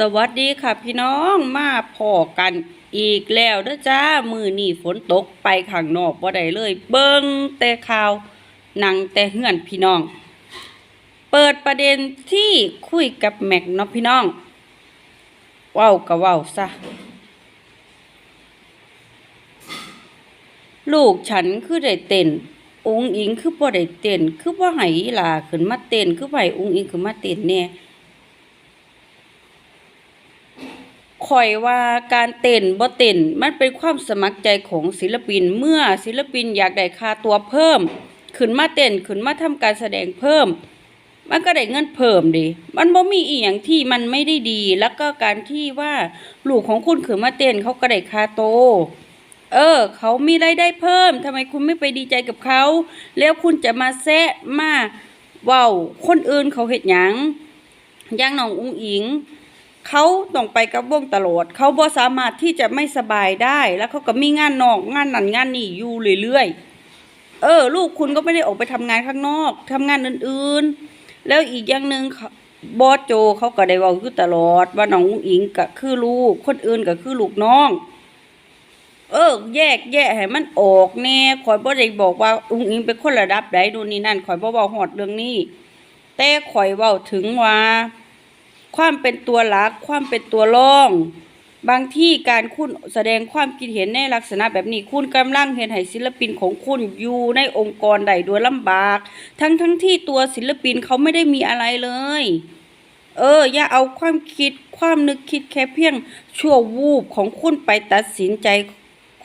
สวัสดีค่ะพี่น้องมาพอกันอีกแล้วเด้อจ้า มือนี่ฝนตกไปข้างนอกบ่ได้เลย เบิ่งแต่ข่าวนังแต่เฮือนพี่น้อง เปิดประเด็นที่คุยกับแม็กเนาะพี่น้องเว้าก็เว้าซะ ลูกฉันคือได้เต้นองค์อิงคือบ่ได้เต้นคือบ่ให้อีหลาขึ้นมาเต้นคือบ่ให้องค์อิงขึ้นมาเต้นแน่ ข่อยว่าการเต้นบ่เต้นมันเป็นความสมัครใจของศิลปินเมื่อศิลปินอยากได้ค่าตัวเพิ่ม ขึ้นมาเต้นขึ้นมาทำการแสดงเพิ่ม มันก็ได้เงินเพิ่มดิมันบ่มีอีหยังที่มันไม่ได้ดี แล้วก็การที่ว่าลูกของคุณขึ้นมาเต้นเขาก็ได้ค่าโต เออ เขามีรายได้เพิ่มทำไมคุณไม่ไปดีใจกับเขาแล้วคุณจะมาแซะมาเว้าคนอื่นเขาเฮ็ดหยังอย่างน้องอุ้งอิง เขาต้องไปกับวงตลอด เขาบ่สามารถที่จะไม่สบายได้ แล้วเขาก็มีงานนอกงานนั่นงานนี่อยู่เรื่อยๆ เออ ลูกคุณก็ไม่ได้ออกไปทำงานข้างนอกทำงานอื่นๆ แล้วอีกอย่างหนึ่งบอสโจเขาก็ได้เว้าอยู่ตลอด ว่าน้องอุ๋งอิงก็คือลูก คนอื่นก็คือลูกน้อง เออ แยกแยะให้มันออกแน่ข่อยบ่ได้บอกว่าอุ๋งอิงเป็นคนระดับใดโน่นนี่นั่นข่อยบ่เว้าฮอดเรื่องนี้ แต่ข่อยเว้าถึงว่า ความเป็นตัวหลัก ความเป็นตัวรอง บางที่การคุณแสดงความคิดเห็นในลักษณะแบบนี้คุณกำลังเห็นให้ศิลปินของคุณอยู่ในองค์กรใดโดยลำบาก ทั้งทั้งที่ตัวศิลปินเขาไม่ได้มีอะไรเลย เออ อย่าเอาความคิดความนึกคิดแค่เพียงชั่ววูบของคุณไปตัดสินใจ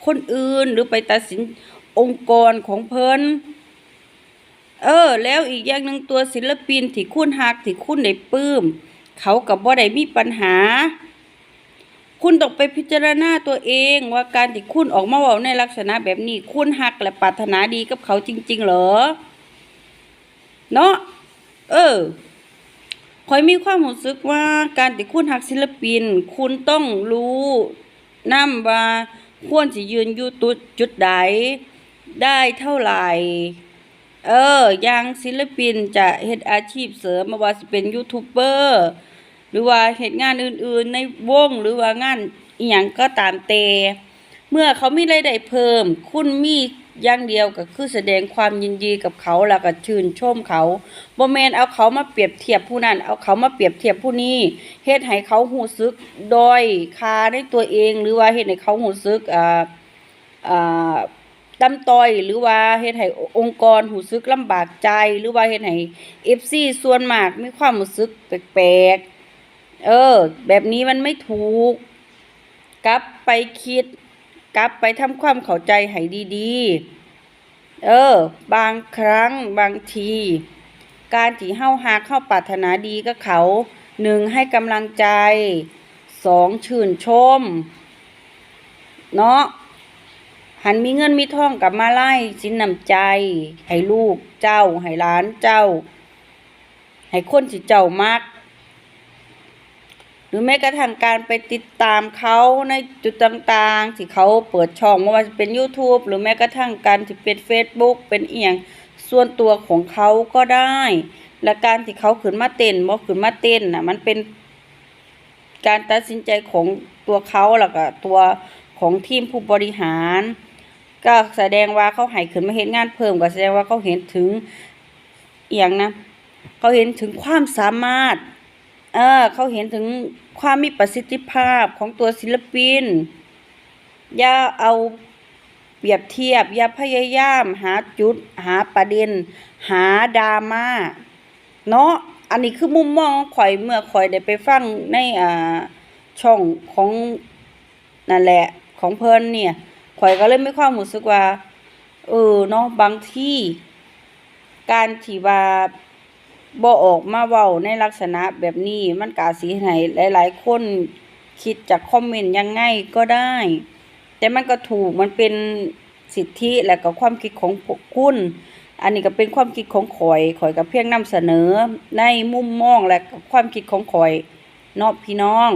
คนอื่นหรือไปตัดสินองค์กรของเพิ่นเออ แล้วอีกอย่างหนึ่งตัวศิลปินที่คุณฮักที่คุณได้ปลื้ม เขากับบ่ได้มีปัญหา คุณต้องไปพิจารณาตัวเองว่าการที่คุณออกมาเว้าในลักษณะแบบนี้ คุณฮักและปรารถนาดีกับเขาจริง ๆ เหรอ เนาะเออคอยมีความรู้สึกว่าการที่คุณฮักศิลปิน คุณต้องรู้นํว่าควรสิยืนอยู่ตุดจุดใดได้เท่าไหร่ เออ อย่างศิลปินจะเฮ็ดอาชีพเสริมม่ว่าสิเป็นยูทูบเบอร์ หรือว่าเฮ็ดงานอื่นๆ ในวงหรือว่างานอีหยังก็ตามแต่เมื่อเขามีรายได้เพิ่ม คุณมีอย่างเดียวก็คือแสดงความยินดีกับเขาแล้วก็ชื่นชมเขาบ่แมนเอาเขามาเปรียบเทียบผู้นั้น เอาเขามาเปรียบเทียบผู้นี้เฮ็ดให้เขารู้สึกดอยคาในตัวเอง หรือว่าเฮ็ดให้เขารู้สึกอ่าอ่าตำต้อยหรือว่าเฮ็ดให้องค์กรรู้สึกลำบากใจ หรือว่าเฮ็ดให้ FC ส่วนมากมีความรู้สึกแปลกๆ เออ แบบนี้มันไม่ถูก กลับไปคิด กลับไปทำความเข้าใจให้ดีๆ เออ บางครั้งบางที การที่เฮาหากเฮาปรารถนาดีกับเขาหนึ่งให้กำลังใจสองชื่นชม เนาะหันมีเงินมีทองกลับมาไล่สินนำใจ ให้ลูกเจ้า ให้หลานเจ้า ให้คนที่เจ้ามัก หรือแม้กระทั่งการไปติดตามเขาในจุดต่างๆ ที่เขาเปิดช่องไม่ว่าจะเป็น YouTube หรือแม้กระทั่งการที่เป็น Facebook เป็นเอียงส่วนตัวของเขาก็ได้ และการที่เขาขึ้นมาเต้นบ่ขึ้นมาเต้นน่ะมันเป็นการตัดสินใจของตัวเขาแล้วก็ตัวของทีมผู้บริหาร ก็แสดงว่าเขาให้ขึ้นมาเห็นงานเพิ่มก็แสดงว่าเขาเห็นถึงเอหย่างนะเขาเห็นถึงความสามารถ เออเขาเห็นถึงความมีประสิทธิภาพของตัวศิลปิน อย่าเอาเปรียบเทียบ อย่าพยายามหาจุด หาประเด็น หาดราม่าเนาะอันนี้คือมุมมองของข่อยเมื่อข่อยได้ไปฟังในอ่าช่องของนั่นแหละของเพิ่นเนี่ยข่อยก็เลยมีความรู้สึกว่า เออเนาะบางที่ การที่ว่า บ่ออกมาเว้าในลักษณะแบบนี้มันกาสีให้หลาย ๆ คนคิดจากคอมเมนต์ยังไงก็ได้ แต่มันก็ถูกมันเป็นสิทธิและก็ความคิดของคุณ อันนี้ก็เป็นความคิดของข่อยข่อยกับเพียงนำเสนอในมุมมองและก็ความคิดของข่อยเนาะพี่น้อง